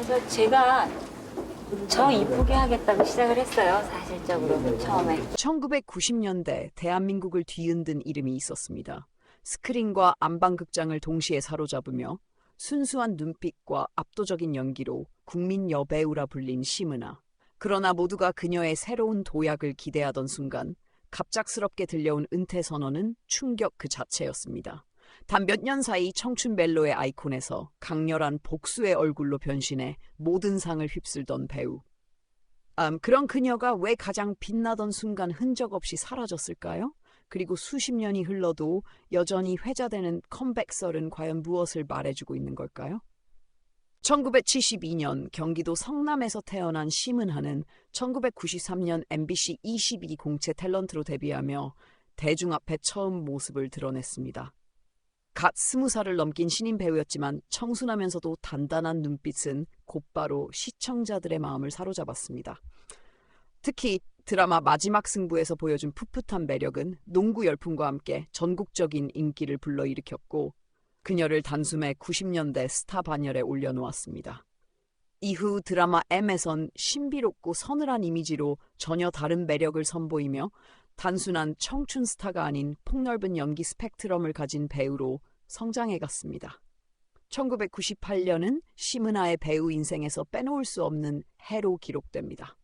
하면서 제가 저 이쁘게 하겠다고 시작을 했어요. 사실적으로 처음에. 1990년대 대한민국을 뒤흔든 이름이 있었습니다. 스크린과 안방극장을 동시에 사로잡으며 순수한 눈빛과 압도적인 연기로 국민 여배우라 불린 심은아. 그러나 모두가 그녀의 새로운 도약을 기대하던 순간 갑작스럽게 들려온 은퇴 선언은 충격 그 자체였습니다. 단 몇 년 사이 청춘 멜로의 아이콘에서 강렬한 복수의 얼굴로 변신해 모든 상을 휩쓸던 배우. 음, 그런 그녀가 왜 가장 빛나던 순간 흔적 없이 사라졌을까요? 그리고 수십 년이 흘러도 여전히 회자되는 컴백설은 과연 무엇을 말해주고 있는 걸까요? 1972년 경기도 성남에서 태어난 심은하는 1993년 MBC 22 공채 탤런트로 데뷔하며 대중 앞에 처음 모습을 드러냈습니다. 갓 스무 살을 넘긴 신인 배우였지만 청순하면서도 단단한 눈빛은 곧바로 시청자들의 마음을 사로잡았습니다. 특히 드라마 마지막 승부에서 보여준 풋풋한 매력은 농구 열풍과 함께 전국적인 인기를 불러일으켰고 그녀를 단숨에 90년대 스타 반열에 올려놓았습니다. 이후 드라마 M에선 신비롭고 서늘한 이미지로 전혀 다른 매력을 선보이며 단순한 청춘 스타가 아닌 폭넓은 연기 스펙트럼을 가진 배우로 성장해갔습니다. 1998년은 심은하의 배우 인생에서 빼놓을 수 없는 해로 기록됩니다.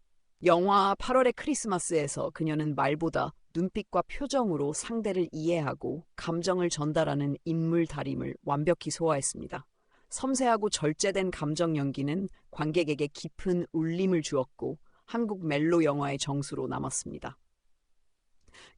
영화 8월의 크리스마스에서 그녀는 말보다 눈빛과 표정으로 상대를 이해하고 감정을 전달하는 인물 다림을 완벽히 소화했습니다. 섬세하고 절제된 감정 연기는 관객에게 깊은 울림을 주었고 한국 멜로 영화의 정수로 남았습니다.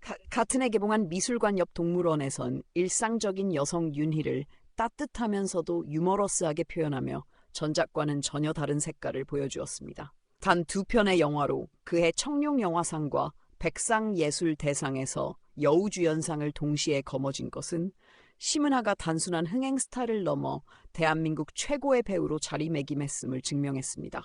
가- 같은 해 개봉한 미술관 옆 동물원에선 일상적인 여성 윤희를 따뜻하면서도 유머러스하게 표현하며 전작과는 전혀 다른 색깔을 보여주었습니다. 단 두 편의 영화로 그해 청룡영화상과 백상예술대상에서 여우주연상을 동시에 거머쥔 것은 심은하가 단순한 흥행 스타를 넘어 대한민국 최고의 배우로 자리매김했음을 증명했습니다.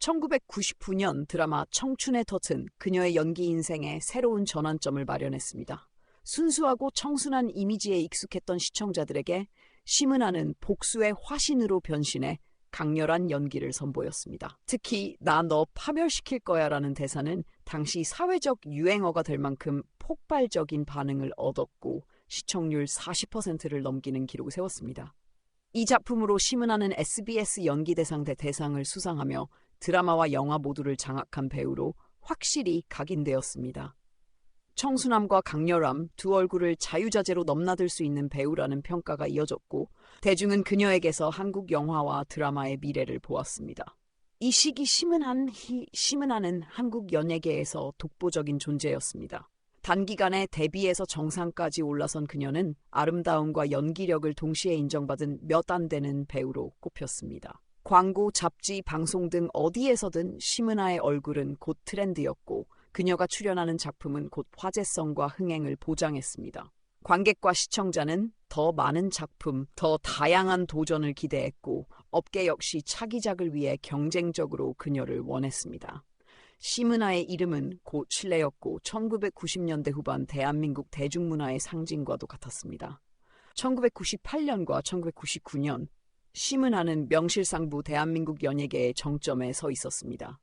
1999년 드라마 청춘의 덫은 그녀의 연기 인생에 새로운 전환점을 마련했습니다. 순수하고 청순한 이미지에 익숙했던 시청자들에게 심은하는 복수의 화신으로 변신해 강렬한 연기를 선보였습니다. 특히 나 너 파멸시킬 거야 라는 대사는 당시 사회적 유행어가 될 만큼 폭발적인 반응을 얻었고 시청률 40%를 넘기는 기록을 세웠습니다. 이 작품으로 심은하는 SBS 연기대상대 대상을 수상하며 드라마와 영화 모두를 장악한 배우로 확실히 각인되었습니다. 청순함과 강렬함 두 얼굴을 자유자재로 넘나들 수 있는 배우라는 평가가 이어졌고 대중은 그녀에게서 한국 영화와 드라마의 미래를 보았습니다. 이 시기 심은한 히, 심은하는 한국 연예계에서 독보적인 존재였습니다. 단기간에 데뷔에서 정상까지 올라선 그녀는 아름다움과 연기력을 동시에 인정받은 몇 안 되는 배우로 꼽혔습니다. 광고, 잡지, 방송 등 어디에서든 심은하의 얼굴은 곧 트렌드였고 그녀가 출연하는 작품은 곧 화제성과 흥행을 보장했습니다. 관객과 시청자는 더 많은 작품, 더 다양한 도전을 기대했고 업계 역시 차기작을 위해 경쟁적으로 그녀를 원했습니다. 심은하의 이름은 곧 신뢰였고 1990년대 후반 대한민국 대중문화의 상징과도 같았습니다. 1998년과 1999년 심은하는 명실상부 대한민국 연예계의 정점에 서 있었습니다.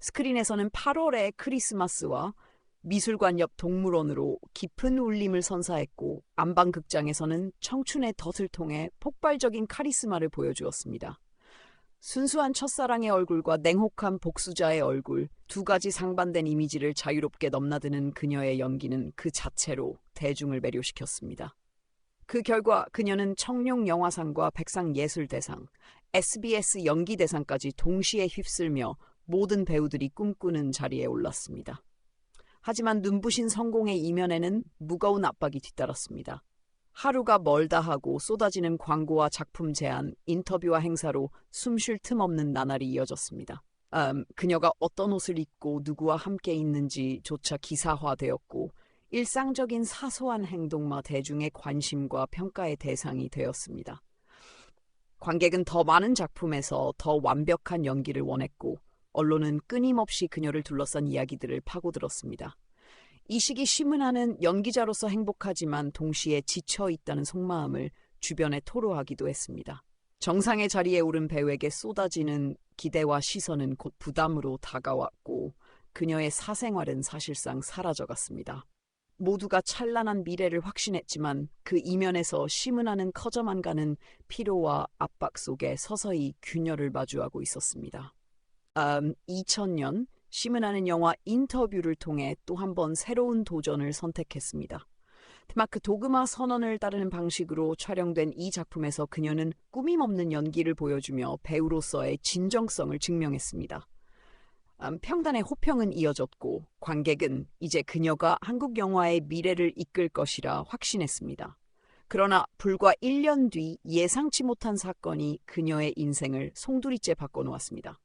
스크린에서는 8월의 크리스마스와 미술관 옆 동물원으로 깊은 울림을 선사했고 안방극장에서는 청춘의 덫을 통해 폭발적인 카리스마를 보여주었습니다. 순수한 첫사랑의 얼굴과 냉혹한 복수자의 얼굴, 두 가지 상반된 이미지를 자유롭게 넘나드는 그녀의 연기는 그 자체로 대중을 매료시켰습니다. 그 결과 그녀는 청룡영화상과 백상예술대상, SBS 연기대상까지 동시에 휩쓸며 모든 배우들이 꿈꾸는 자리에 올랐습니다. 하지만 눈부신 성공의 이면에는 무거운 압박이 뒤따랐습니다. 하루가 멀다 하고 쏟아지는 광고와 작품 제안, 인터뷰와 행사로 숨 쉴 틈 없는 나날이 이어졌습니다. 음, 그녀가 어떤 옷을 입고 누구와 함께 있는지조차 기사화되었고 일상적인 사소한 행동마 대중의 관심과 평가의 대상이 되었습니다. 관객은 더 많은 작품에서 더 완벽한 연기를 원했고 언론은 끊임없이 그녀를 둘러싼 이야기들을 파고들었습니다. 이 시기 심은하는 연기자로서 행복하지만 동시에 지쳐 있다는 속마음을 주변에 토로하기도 했습니다. 정상의 자리에 오른 배우에게 쏟아지는 기대와 시선은 곧 부담으로 다가왔고 그녀의 사생활은 사실상 사라져갔습니다. 모두가 찬란한 미래를 확신했지만 그 이면에서 심은하는 커져만 가는 피로와 압박 속에 서서히 균열을 마주하고 있었습니다. 음, 2000년 심은하는 영화 인터뷰를 통해 또 한 번 새로운 도전을 선택했습니다. 마크 도그마 선언을 따르는 방식으로 촬영된 이 작품에서 그녀는 꾸밈 없는 연기를 보여주며 배우로서의 진정성을 증명했습니다. 음, 평단의 호평은 이어졌고 관객은 이제 그녀가 한국 영화의 미래를 이끌 것이라 확신했습니다. 그러나 불과 1년 뒤 예상치 못한 사건이 그녀의 인생을 송두리째 바꿔놓았습니다.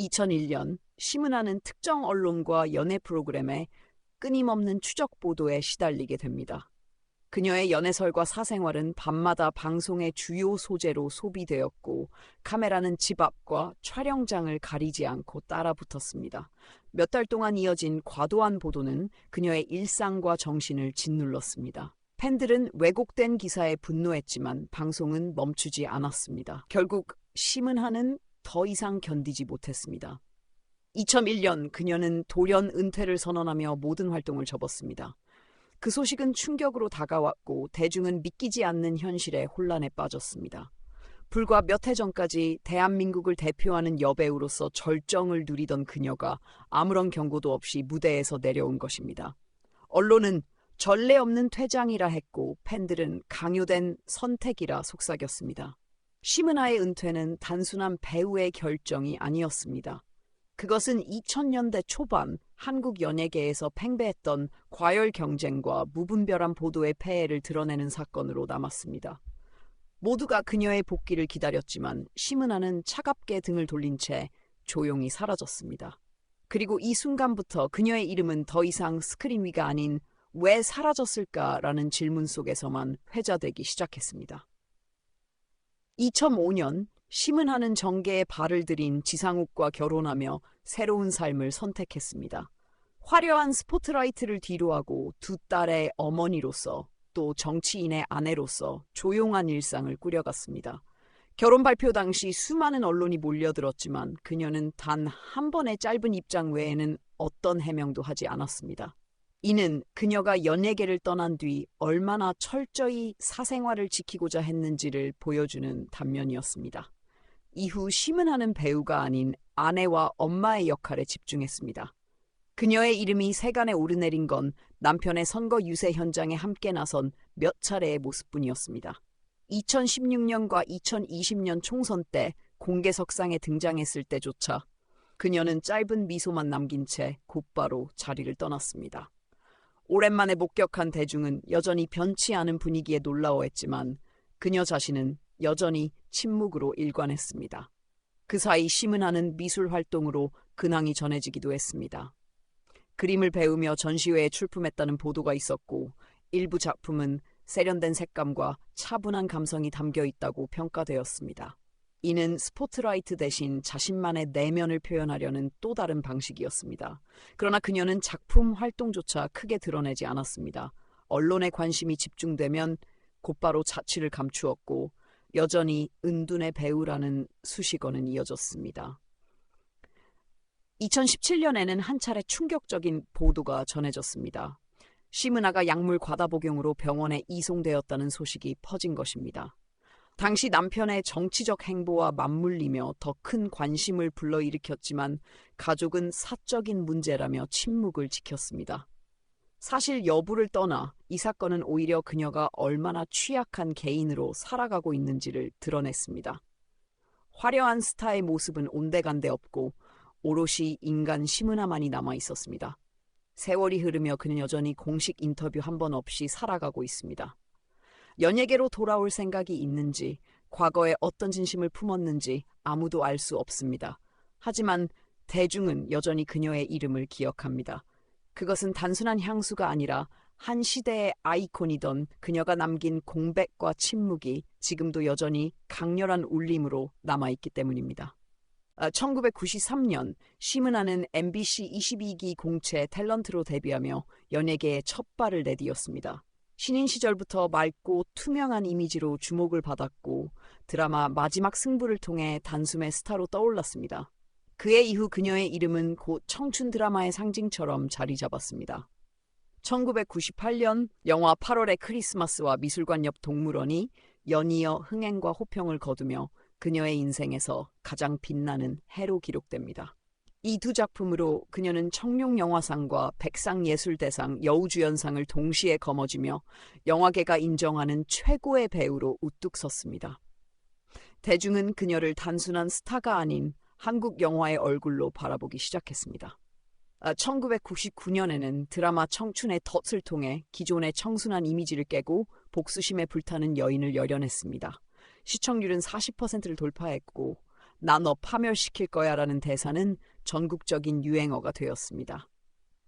2001년 심은하는 특정 언론과 연애 프로그램에 끊임없는 추적 보도에 시달리게 됩니다. 그녀의 연애설과 사생활은 밤마다 방송의 주요 소재로 소비되었고 카메라는 집 앞과 촬영장을 가리지 않고 따라붙었습니다. 몇 달 동안 이어진 과도한 보도는 그녀의 일상과 정신을 짓눌렀습니다. 팬들은 왜곡된 기사에 분노했지만 방송은 멈추지 않았습니다. 결국 심은하는 더 이상 견디지 못했습니다. 2001년 그녀는 돌연 은퇴를 선언하며 모든 활동을 접었습니다. 그 소식은 충격으로 다가왔고 대중은 믿기지 않는 현실에 혼란에 빠졌습니다. 불과 몇 해 전까지 대한민국을 대표하는 여배우로서 절정을 누리던 그녀가 아무런 경고도 없이 무대에서 내려온 것입니다. 언론은 전례 없는 퇴장이라 했고 팬들은 강요된 선택이라 속삭였습니다. 심은하의 은퇴는 단순한 배우의 결정이 아니었습니다. 그것은 2000년대 초반 한국 연예계에서 팽배했던 과열 경쟁과 무분별한 보도의 폐해를 드러내는 사건으로 남았습니다. 모두가 그녀의 복귀를 기다렸지만 심은하는 차갑게 등을 돌린 채 조용히 사라졌습니다. 그리고 이 순간부터 그녀의 이름은 더 이상 스크린 위가 아닌 왜 사라졌을까라는 질문 속에서만 회자되기 시작했습니다. 2005년 심은하는 정계에 발을 들인 지상욱과 결혼하며 새로운 삶을 선택했습니다. 화려한 스포트라이트를 뒤로하고 두 딸의 어머니로서 또 정치인의 아내로서 조용한 일상을 꾸려갔습니다. 결혼 발표 당시 수많은 언론이 몰려들었지만 그녀는 단 한 번의 짧은 입장 외에는 어떤 해명도 하지 않았습니다. 이는 그녀가 연예계를 떠난 뒤 얼마나 철저히 사생활을 지키고자 했는지를 보여주는 단면이었습니다. 이후 심은하는 배우가 아닌 아내와 엄마의 역할에 집중했습니다. 그녀의 이름이 세간에 오르내린 건 남편의 선거 유세 현장에 함께 나선 몇 차례의 모습뿐이었습니다. 2016년과 2020년 총선 때 공개석상에 등장했을 때조차 그녀는 짧은 미소만 남긴 채 곧바로 자리를 떠났습니다. 오랜만에 목격한 대중은 여전히 변치 않은 분위기에 놀라워했지만 그녀 자신은 여전히 침묵으로 일관했습니다. 그 사이 심은하는 미술 활동으로 근황이 전해지기도 했습니다. 그림을 배우며 전시회에 출품했다는 보도가 있었고 일부 작품은 세련된 색감과 차분한 감성이 담겨 있다고 평가되었습니다. 이는 스포트라이트 대신 자신만의 내면을 표현하려는 또 다른 방식이었습니다. 그러나 그녀는 작품 활동조차 크게 드러내지 않았습니다. 언론의 관심이 집중되면 곧바로 자취를 감추었고 여전히 은둔의 배우라는 수식어는 이어졌습니다. 2017년에는 한 차례 충격적인 보도가 전해졌습니다. 시문아가 약물 과다 복용으로 병원에 이송되었다는 소식이 퍼진 것입니다. 당시 남편의 정치적 행보와 맞물리며 더 큰 관심을 불러일으켰지만 가족은 사적인 문제라며 침묵을 지켰습니다. 사실 여부를 떠나 이 사건은 오히려 그녀가 얼마나 취약한 개인으로 살아가고 있는지를 드러냈습니다. 화려한 스타의 모습은 온데간데 없고 오롯이 인간 심은하만이 남아 있었습니다. 세월이 흐르며 그는 여전히 공식 인터뷰 한 번 없이 살아가고 있습니다. 연예계로 돌아올 생각이 있는지, 과거에 어떤 진심을 품었는지 아무도 알 수 없습니다. 하지만 대중은 여전히 그녀의 이름을 기억합니다. 그것은 단순한 향수가 아니라 한 시대의 아이콘이던 그녀가 남긴 공백과 침묵이 지금도 여전히 강렬한 울림으로 남아있기 때문입니다. 1993년 심은하는 MBC 22기 공채 탤런트로 데뷔하며 연예계에 첫 발을 내디었습니다. 신인 시절부터 맑고 투명한 이미지로 주목을 받았고 드라마 마지막 승부를 통해 단숨에 스타로 떠올랐습니다. 그의 이후 그녀의 이름은 곧 청춘 드라마의 상징처럼 자리 잡았습니다. 1998년 영화 8월의 크리스마스와 미술관 옆 동물원이 연이어 흥행과 호평을 거두며 그녀의 인생에서 가장 빛나는 해로 기록됩니다. 이 두 작품으로 그녀는 청룡영화상과 백상예술대상 여우주연상을 동시에 거머쥐며 영화계가 인정하는 최고의 배우로 우뚝 섰습니다. 대중은 그녀를 단순한 스타가 아닌 한국 영화의 얼굴로 바라보기 시작했습니다. 1999년에는 드라마 청춘의 덫을 통해 기존의 청순한 이미지를 깨고 복수심에 불타는 여인을 열연했습니다. 시청률은 40%를 돌파했고 나 너 파멸시킬 거야 라는 대사는 전국적인 유행어가 되었습니다.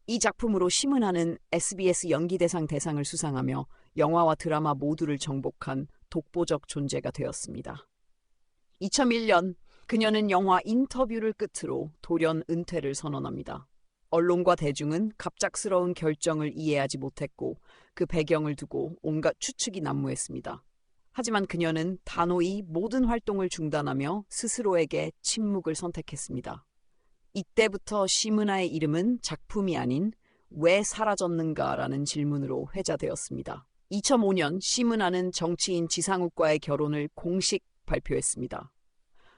이 작품으로 심은하는 SBS 연기대상 대상을 수상하며 영화와 드라마 모두를 정복한 독보적 존재가 되었습니다. 2001년 그녀는 영화 인터뷰를 끝으로 돌연 은퇴를 선언합니다. 언론과 대중은 갑작스러운 결정을 이해하지 못했고 그 배경을 두고 온갖 추측이 난무했습니다. 하지만 그녀는 단호히 모든 활동을 중단하며 스스로에게 침묵을 선택했습니다. 이때부터 시문화의 이름은 작품이 아닌 왜 사라졌는가라는 질문으로 회자되었습니다. 2005년 시문화는 정치인 지상욱과의 결혼을 공식 발표했습니다.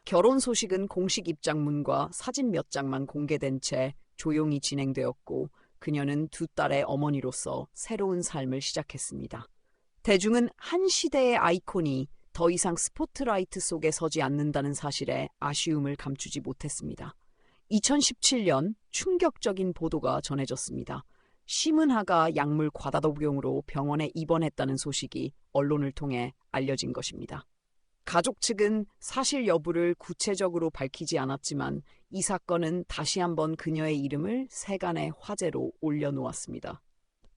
결혼 소식은 공식 입장문과 사진 몇 장만 공개된 채 조용히 진행되었고 그녀는 두 딸의 어머니로서 새로운 삶을 시작했습니다. 대중은 한 시대의 아이콘이 더 이상 스포트라이트 속에 서지 않는다는 사실에 아쉬움을 감추지 못했습니다. 2017년 충격적인 보도가 전해졌습니다. 심은하가 약물 과다독용으로 병원에 입원했다는 소식이 언론을 통해 알려진 것입니다. 가족 측은 사실 여부를 구체적으로 밝히지 않았지만 이 사건은 다시 한번 그녀의 이름을 세간의 화제로 올려놓았습니다.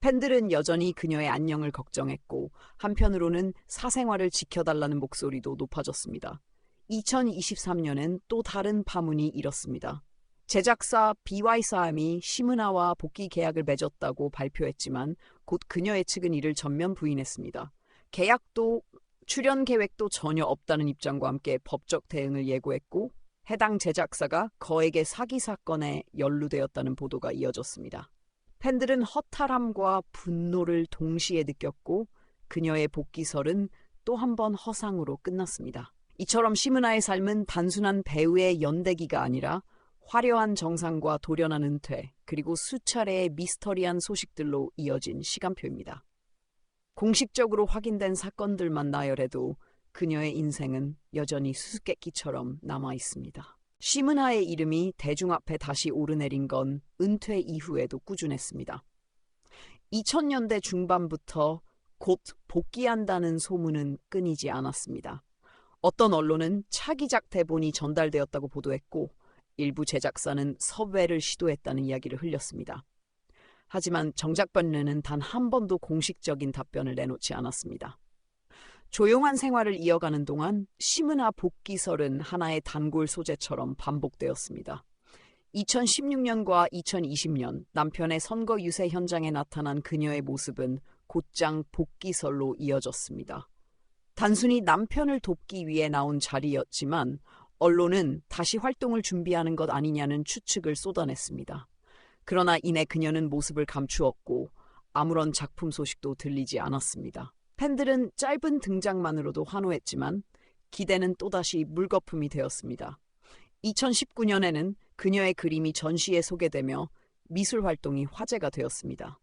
팬들은 여전히 그녀의 안녕을 걱정했고 한편으로는 사생활을 지켜달라는 목소리도 높아졌습니다. 2023년엔 또 다른 파문이 일었습니다. 제작사 BY 사암이 시문화와 복귀 계약을 맺었다고 발표했지만 곧 그녀의 측은 이를 전면 부인했습니다. 계약도 출연 계획도 전혀 없다는 입장과 함께 법적 대응을 예고했고 해당 제작사가 거액의 사기 사건에 연루되었다는 보도가 이어졌습니다. 팬들은 허탈함과 분노를 동시에 느꼈고 그녀의 복귀설은 또 한 번 허상으로 끝났습니다. 이처럼 시문화의 삶은 단순한 배우의 연대기가 아니라 화려한 정상과 돌연한 은퇴, 그리고 수차례의 미스터리한 소식들로 이어진 시간표입니다. 공식적으로 확인된 사건들만 나열해도 그녀의 인생은 여전히 수수께끼처럼 남아 있습니다. 시문하의 이름이 대중 앞에 다시 오르내린 건 은퇴 이후에도 꾸준했습니다. 2000년대 중반부터 곧 복귀한다는 소문은 끊이지 않았습니다. 어떤 언론은 차기작 대본이 전달되었다고 보도했고 일부 제작사는 섭외를 시도했다는 이야기를 흘렸습니다. 하지만 정작 번뇌는 단 한 번도 공식적인 답변을 내놓지 않았습니다. 조용한 생활을 이어가는 동안 시문화 복귀설은 하나의 단골 소재처럼 반복되었습니다. 2016년과 2020년 남편의 선거 유세 현장에 나타난 그녀의 모습은 곧장 복귀설로 이어졌습니다. 단순히 남편을 돕기 위해 나온 자리였지만 언론은 다시 활동을 준비하는 것 아니냐는 추측을 쏟아냈습니다. 그러나 이내 그녀는 모습을 감추었고 아무런 작품 소식도 들리지 않았습니다. 팬들은 짧은 등장만으로도 환호했지만 기대는 또다시 물거품이 되었습니다. 2019년에는 그녀의 그림이 전시에 소개되며 미술 활동이 화제가 되었습니다.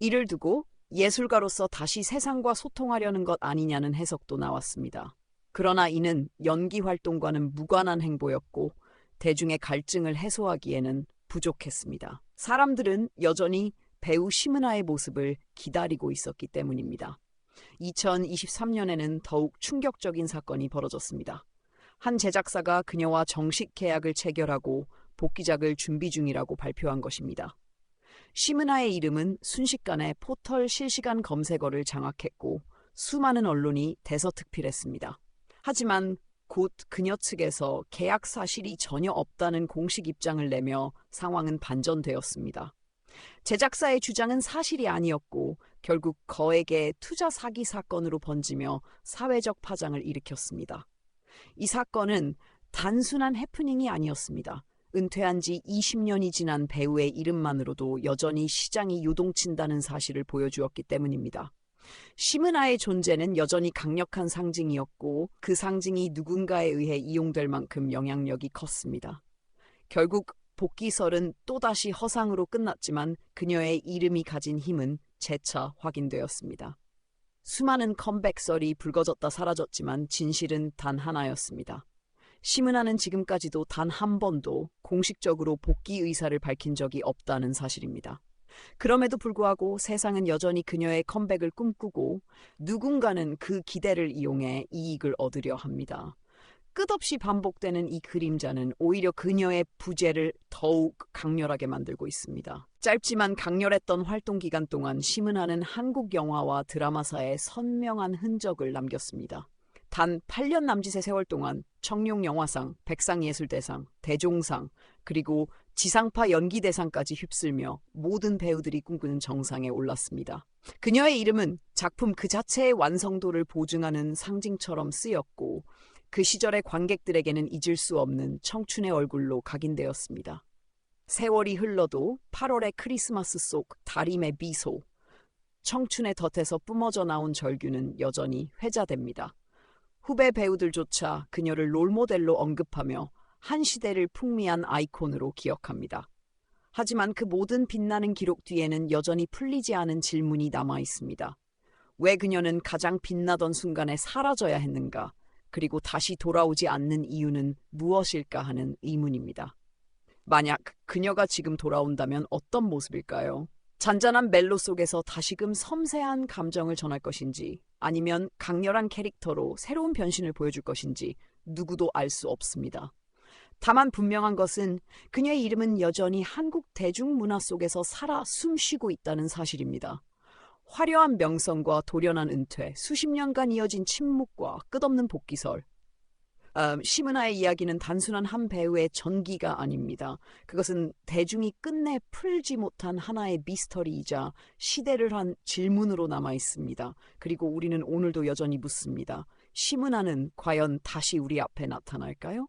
이를 두고 예술가로서 다시 세상과 소통하려는 것 아니냐는 해석도 나왔습니다. 그러나 이는 연기 활동과는 무관한 행보였고 대중의 갈증을 해소하기에는 부족했습니다. 사람들은 여전히 배우 심은하의 모습을 기다리고 있었기 때문입니다. 2023년에는 더욱 충격적인 사건이 벌어졌습니다. 한 제작사가 그녀와 정식 계약을 체결하고 복귀작을 준비 중이라고 발표한 것입니다. 심은하의 이름은 순식간에 포털 실시간 검색어를 장악했고 수많은 언론이 대서특필했습니다. 하지만 곧 그녀 측에서 계약 사실이 전혀 없다는 공식 입장을 내며 상황은 반전되었습니다. 제작사의 주장은 사실이 아니었고 결국 거액의 투자 사기 사건으로 번지며 사회적 파장을 일으켰습니다. 이 사건은 단순한 해프닝이 아니었습니다. 은퇴한 지 20년이 지난 배우의 이름만으로도 여전히 시장이 요동친다는 사실을 보여주었기 때문입니다. 시문화의 존재는 여전히 강력한 상징이었고 그 상징이 누군가에 의해 이용될 만큼 영향력이 컸습니다. 결국 복귀설은 또다시 허상으로 끝났지만 그녀의 이름이 가진 힘은 재차 확인되었습니다. 수많은 컴백설이 불거졌다 사라졌지만 진실은 단 하나였습니다. 시문화는 지금까지도 단 한 번도 공식적으로 복귀 의사를 밝힌 적이 없다는 사실입니다. 그럼에도 불구하고 세상은 여전히 그녀의 컴백을 꿈꾸고 누군가는 그 기대를 이용해 이익을 얻으려 합니다. 끝없이 반복되는 이 그림자는 오히려 그녀의 부재를 더욱 강렬하게 만들고 있습니다. 짧지만 강렬했던 활동 기간 동안 심은하는 한국 영화와 드라마사에 선명한 흔적을 남겼습니다. 단 8년 남짓의 세월 동안 청룡 영화상, 백상예술대상, 대종상, 그리고 지상파 연기 대상까지 휩쓸며 모든 배우들이 꿈꾸는 정상에 올랐습니다. 그녀의 이름은 작품 그 자체의 완성도를 보증하는 상징처럼 쓰였고 그 시절의 관객들에게는 잊을 수 없는 청춘의 얼굴로 각인되었습니다. 세월이 흘러도 8월의 크리스마스 속 다림의 미소, 청춘의 덫에서 뿜어져 나온 절규는 여전히 회자됩니다. 후배 배우들조차 그녀를 롤모델로 언급하며 한 시대를 풍미한 아이콘으로 기억합니다. 하지만 그 모든 빛나는 기록 뒤에는 여전히 풀리지 않은 질문이 남아 있습니다. 왜 그녀는 가장 빛나던 순간에 사라져야 했는가? 그리고 다시 돌아오지 않는 이유는 무엇일까 하는 의문입니다. 만약 그녀가 지금 돌아온다면 어떤 모습일까요? 잔잔한 멜로 속에서 다시금 섬세한 감정을 전할 것인지 아니면 강렬한 캐릭터로 새로운 변신을 보여줄 것인지 누구도 알 수 없습니다. 다만 분명한 것은 그녀의 이름은 여전히 한국 대중문화 속에서 살아 숨쉬고 있다는 사실입니다. 화려한 명성과 돌연한 은퇴, 수십 년간 이어진 침묵과 끝없는 복귀설. 음, 시문화의 이야기는 단순한 한 배우의 전기가 아닙니다. 그것은 대중이 끝내 풀지 못한 하나의 미스터리이자 시대를 한 질문으로 남아 있습니다. 그리고 우리는 오늘도 여전히 묻습니다. 시문화는 과연 다시 우리 앞에 나타날까요?